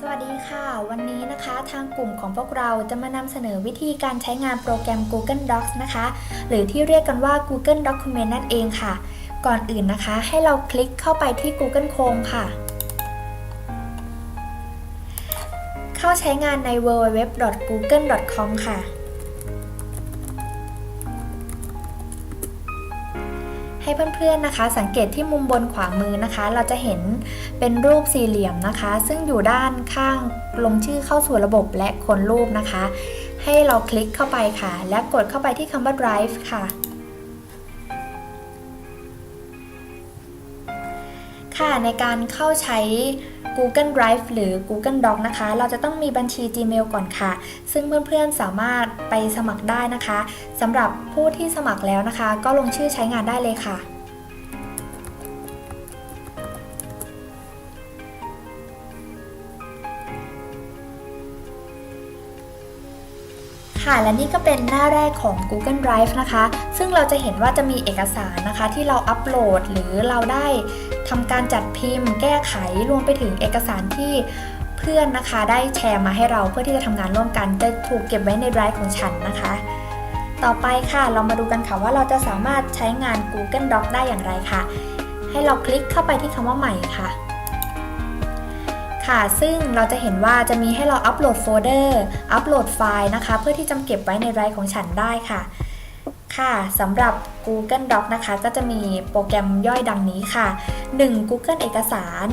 สวัสดีค่ะ วันนี้นะคะทางกลุ่มของพวกเราจะมานำเสนอวิธีการใช้งานโปรแกรม Google Docs นะคะ หรือที่เรียกกันว่า Google Document นั่นเองค่ะ ก่อนอื่นนะคะ ให้เราคลิกเข้าไปที่ Google Chrome ค่ะ เข้าใช้งานใน www.google.com ค่ะ ให้เพื่อนๆนะคะ สังเกตที่มุมบนขวามือนะคะ เราจะเห็นเป็นรูปสี่เหลี่ยมนะคะ ซึ่งอยู่ด้านข้างลงชื่อเข้าสู่ระบบและคนรูปนะคะ ให้เราคลิกเข้าไปค่ะ และกดเข้าไปที่คำว่า drive ค่ะ ค่ะในการเข้าใช้ Google Drive หรือ Google Doc นะคะ เราจะต้องมีบัญชี Gmail ก่อนค่ะ ซึ่งเพื่อนๆสามารถไปสมัครได้นะคะสำหรับผู้ที่สมัครแล้วนะคะ ก็ลงชื่อใช้งานได้เลยค่ะ ค่ะและนี่ก็เป็นหน้าแรกของ Google Drive นะคะ ซึ่งเราจะเห็นว่าจะมีเอกสารนะคะ ที่เราอัปโหลดหรือเราได้ทำการจัดพิมพ์ แก้ไขรวมไปถึงเอกสารที่เพื่อนนะคะ ได้แชร์มาให้เราเพื่อที่จะทำงานร่วมกันจะถูกเก็บไว้ใน Drive ของฉันนะคะ ต่อไปค่ะเรามาดูกันค่ะว่าเราจะสามารถใช้งาน Google Doc ได้อย่างไรค่ะ ให้เราคลิกเข้าไปที่คำว่าใหม่ค่ะ ค่ะ ซึ่งเราจะเห็นว่าจะมีให้เราอัปโหลดโฟลเดอร์ อัปโหลดไฟล์นะคะ เพื่อที่จะเก็บไว้ในไดรฟ์ของฉันได้ค่ะ ค่ะสำหรับ Google Doc นะคะ ก็จะมีโปรแกรมย่อยดังนี้ค่ะ 1. Google เอกสาร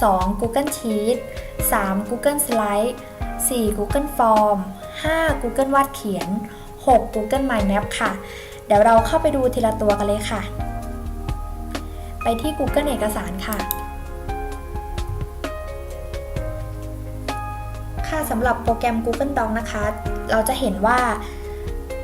2. Google Sheet 3. Google Slide 4. Google Form 5. Google วาดเขียน 6. Google Mind Map ค่ะ เดี๋ยวเราเข้าไปดูทีละตัวกันเลยค่ะ ไปที่ Google เอกสารค่ะ ค่ะสำหรับโปรแกรม Google Docs นะคะ เราจะเห็นว่า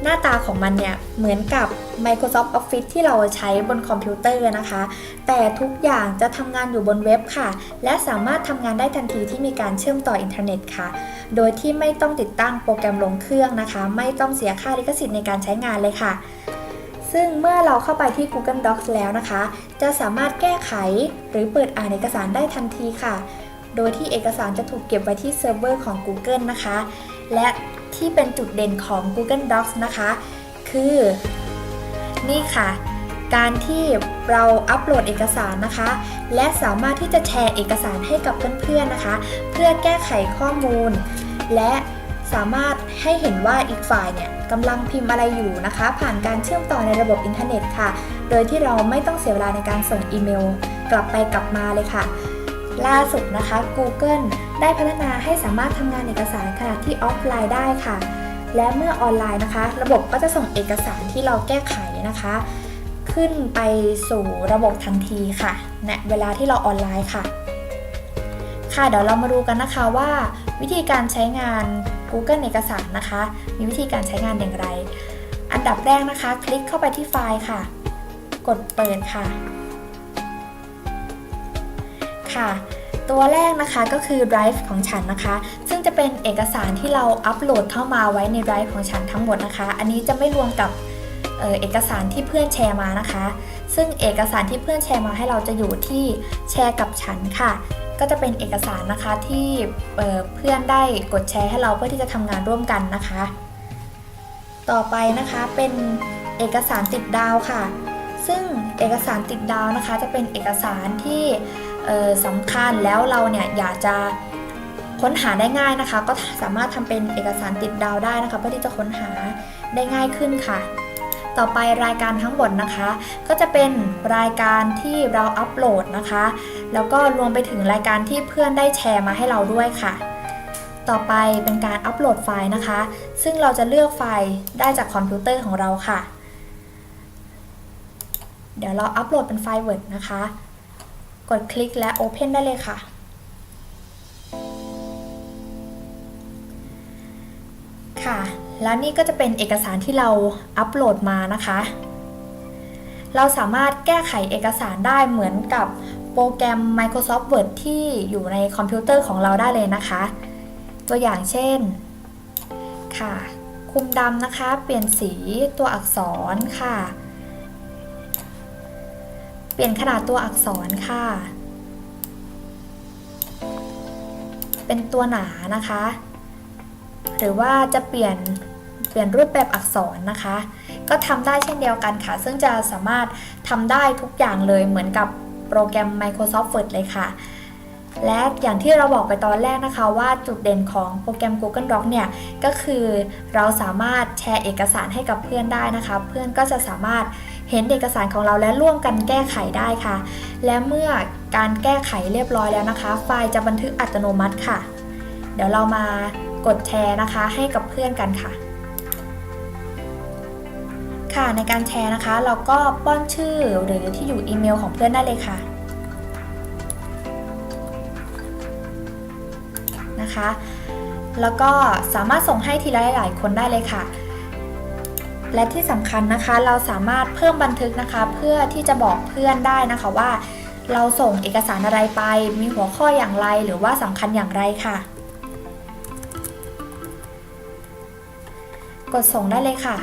หน้าตาของมันเนี่ยเหมือนกับ Microsoft Office ที่เราใช้บนคอมพิวเตอร์นะคะ แต่ทุกอย่างจะทำงานอยู่บนเว็บค่ะ และสามารถทำงานได้ทันทีที่มีการเชื่อมต่ออินเทอร์เน็ตค่ะ โดยที่ไม่ต้องติดตั้งโปรแกรมลงเครื่องนะคะ ไม่ต้องเสียค่าลิขสิทธิ์ในการใช้งานเลยค่ะ ซึ่งเมื่อเราเข้าไปที่ Google Docs แล้วนะคะ จะสามารถแก้ไขหรือเปิดอ่านเอกสารได้ทันทีค่ะ โดยที่เอกสารจะถูกเก็บไว้ที่เซิร์ฟเวอร์ของ Google นะคะ และที่เป็นจุดเด่นของ Google Docs นะคะ คือ นี่ค่ะ การที่เราอัปโหลดเอกสารนะคะ และสามารถที่จะแชร์เอกสารให้กับเพื่อนๆนะคะ เพื่อแก้ไขข้อมูล และสามารถให้เห็นว่าอีกฝ่ายเนี่ยกำลังพิมพ์อะไรอยู่นะคะ ผ่านการเชื่อมต่อในระบบอินเทอร์เน็ตค่ะ โดยที่เราไม่ต้องเสียเวลาในการส่งอีเมล กลับไปกลับมาเลยค่ะ ล่าสุดนะคะ Google ได้พัฒนาให้สามารถทำงานเอกสารขณะที่ออฟไลน์ได้ค่ะ และเมื่อออนไลน์นะคะ ระบบก็จะส่งเอกสารที่เราแก้ไขนะคะ ขึ้นไปสู่ระบบทันทีค่ะณเวลาที่เราออนไลน์ค่ะ ค่ะเดี๋ยวเรามาดูกันนะคะว่า วิธีการใช้งาน Google เอกสารนะคะ มีวิธีการใช้งานอย่างไร อันดับแรกนะคะ คลิกเข้าไปที่ไฟล์ค่ะ กดเปิดค่ะ ค่ะ ตัวแรกนะคะก็คือ Drive ของฉันนะคะ ซึ่งจะเป็นเอกสารที่เราอัปโหลดเข้ามาไว้ใน Drive ของฉันทั้งหมดนะคะ อันนี้จะไม่รวมกับเออเอกสารที่เพื่อนแชร์มานะคะ ซึ่งเอกสารที่เพื่อนแชร์มาให้เราจะอยู่ที่แชร์กับฉันค่ะ ก็จะเป็นเอกสารนะคะที่เอ่อเพื่อนได้กดแชร์ให้เราเพื่อที่จะทำงานร่วมกันนะคะ ต่อไปนะคะเป็นเอกสารติดดาวค่ะ ซึ่งเอกสารติดดาวนะคะ จะเป็นเอกสารที่ สำคัญแล้วเราเนี่ยอยากจะค้นหาได้ง่ายนะคะ ก็สามารถทำเป็นเอกสารติดดาวได้นะคะ เพื่อที่จะค้นหาได้ง่ายขึ้นค่ะ ต่อไปรายการทั้งหมดนะคะ ก็จะเป็นรายการที่เราอัปโหลดนะคะ แล้วก็รวมไปถึงรายการที่เพื่อนได้แชร์มาให้เราด้วยค่ะ ต่อไปเป็นการอัปโหลดไฟล์นะคะ ซึ่งเราจะเลือกไฟล์ได้จากคอมพิวเตอร์ของเราค่ะ เดี๋ยวเราอัปโหลดเป็นไฟล์ Word นะคะ กดคลิกและ Open ได้เลยค่ะ ค่ะ แล้วนี่ก็จะเป็นเอกสารที่เราอัปโหลดมานะคะ เราสามารถแก้ไขเอกสารได้เหมือนกับโปรแกรม Microsoft Word ที่อยู่ในคอมพิวเตอร์ของเราได้เลยนะคะ ตัวอย่างเช่น ค่ะ คุมดำนะคะ เปลี่ยนสีตัวอักษรค่ะ เปลี่ยนขนาดตัวอักษรค่ะ เป็นตัวหนานะคะ หรือว่าจะเปลี่ยนเปลี่ยนรูปแบบอักษรนะคะ ก็ทำได้เช่นเดียวกันค่ะ ซึ่งจะสามารถทำได้ทุกอย่างเลยเหมือนกับโปรแกรม Microsoft Word เลยค่ะ และอย่างที่เราบอกไปตอนแรกนะคะว่าจุดเด่นของโปรแกรม Google Docs เนี่ย ก็คือเราสามารถแชร์เอกสารให้กับเพื่อนได้นะคะ เพื่อนก็จะสามารถ เห็นเอกสารของเราและร่วมกันแก้ไขได้ค่ะ และเมื่อการแก้ไขเรียบร้อยแล้วนะคะ ไฟล์จะบันทึกอัตโนมัติค่ะ เดี๋ยวเรามากดแชร์นะคะให้กับเพื่อนกันค่ะ ค่ะในการแชร์นะคะ เราก็ป้อนชื่อหรือที่อยู่อีเมลของเพื่อนได้เลยค่ะนะคะ แล้วก็สามารถส่งให้ทีละหลายคนได้เลยค่ะ และที่สำคัญนะคะเราสามารถเพิ่มบันทึกนะคะ เพื่อที่จะบอกเพื่อนได้นะคะว่า เราส่งเอกสารอะไรไป มีหัวข้ออย่างไรหรือว่าสำคัญอย่างไรค่ะ กดส่งได้เลยค่ะ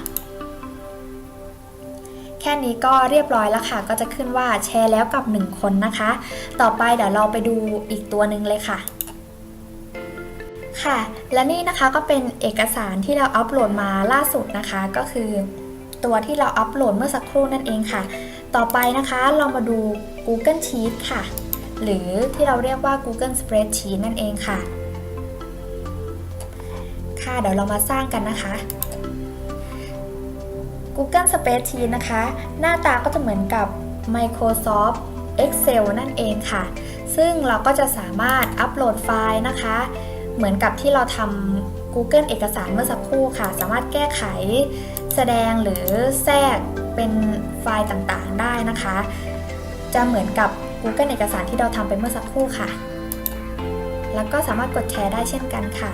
แค่นี้ก็เรียบร้อยแล้วค่ะ ก็จะขึ้นว่าแชร์แล้วกับ 1 คนนะคะ ต่อไปเดี๋ยวเราไปดูอีกตัวหนึ่งเลยค่ะ ค่ะ และนี่นะคะก็เป็นเอกสารที่เราอัปโหลดมาล่าสุดนะคะ ก็คือ ตัวที่เราอัปโหลดเมื่อสักครู่นั่นเองค่ะ ต่อไปนะคะเรามาดู Google Sheet ค่ะ หรือที่เราเรียกว่า Google Spreadsheet นั่นเองค่ะ ค่ะเดี๋ยวเรามาสร้างกันนะคะ Google Spreadsheet นะคะ หน้าตาก็จะเหมือนกับ Microsoft Excel นั่นเองค่ะ ซึ่งเราก็จะสามารถอัปโหลดไฟล์นะคะ เหมือนกับที่เราทำ Google เอกสารเมื่อสักครู่ค่ะ สามารถแก้ไขแสดงหรือแทรกเป็นไฟล์ต่างๆได้นะคะ จะเหมือนกับ Google เอกสารที่เราทำไปเมื่อสักครู่ค่ะ แล้วก็สามารถกดแชร์ได้เช่นกันค่ะ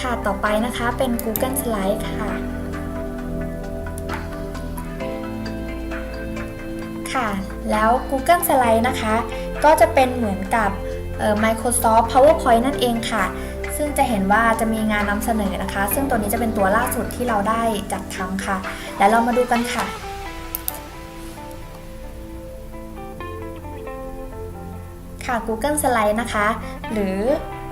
ค่ะต่อไปนะคะเป็น Google Slide ค่ะ ค่ะ แล้ว Google Slide นะคะ ก็จะเป็นเหมือนกับ Microsoft PowerPoint นั่นเองค่ะ ซึ่งจะเห็นว่าจะมีงานนำเสนอนะคะ ซึ่งตัวนี้จะเป็นตัวล่าสุดที่เราได้จัดทำค่ะ แล้วเรามาดูกันค่ะค่ะ Google Slide นะคะ หรือ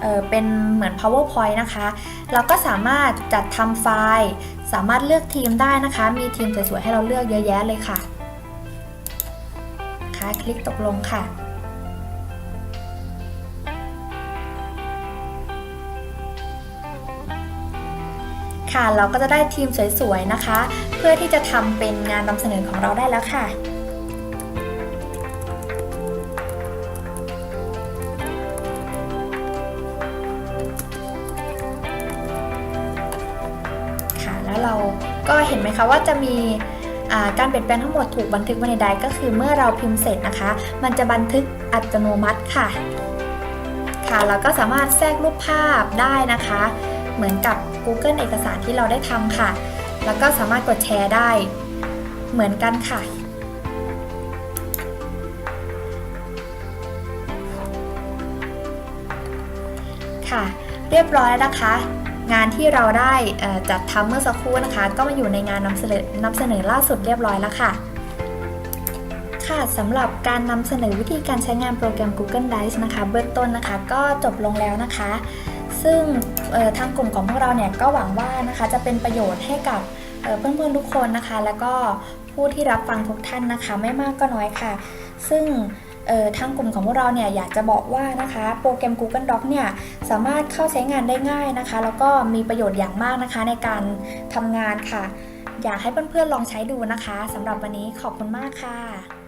เออเป็นเหมือน PowerPoint นะคะ เราก็สามารถจัดทำไฟล์ สามารถเลือกทีมได้นะคะ มีทีมสวยๆให้เราเลือกเยอะแยะเลยค่ะค่ะคลิกตกลงค่ะ ค่ะ เราก็จะได้ทีมสวยๆนะคะ เพื่อที่จะทำเป็นงานนำเสนอของเราได้แล้วค่ะค่ะแล้วเราก็เห็นไหมคะว่าจะมีการเปลี่ยนแปลงทั้งหมดถูกบันทึกไว้ในไดก็คือเมื่อเราพิมพ์เสร็จนะคะ มันจะบันทึกอัตโนมัติค่ะ ค่ะเราก็สามารถแทรกรูปภาพได้นะคะ เหมือนกับ Google เอกสารที่เราได้ทำค่ะ แล้วก็สามารถกดแชร์ได้ เหมือนกันค่ะ ค่ะ เรียบร้อยแล้วนะคะ งานที่เราได้จัดทำเมื่อสักครู่นะคะ ก็มาอยู่ในงานนำเสนอนำเสนอล่าสุดเรียบร้อยแล้วค่ะค่ะสำหรับการนำเสนอวิธีการใช้งานโปรแกรม Google Drive นะคะ เบื้องต้นนะคะ ก็จบลงแล้วนะคะ ซึ่งทางกลุ่มของพวกเราเนี่ยก็หวังว่านะคะจะเป็นประโยชน์ให้กับเอ่อเพื่อนๆทุกคนนะคะ แล้วก็ผู้ที่รับฟังทุกท่านนะคะ ไม่มากก็น้อยค่ะ ซึ่งทางกลุ่มของพวกเราเนี่ยอยากจะบอกว่านะคะโปรแกรม Google Docs เนี่ยสามารถเข้าใช้งานได้ง่ายนะคะ แล้วก็มีประโยชน์อย่างมากนะคะในการทำงานค่ะ อยากให้เพื่อนๆลองใช้ดูนะคะสำหรับวันนี้ขอบคุณมากค่ะ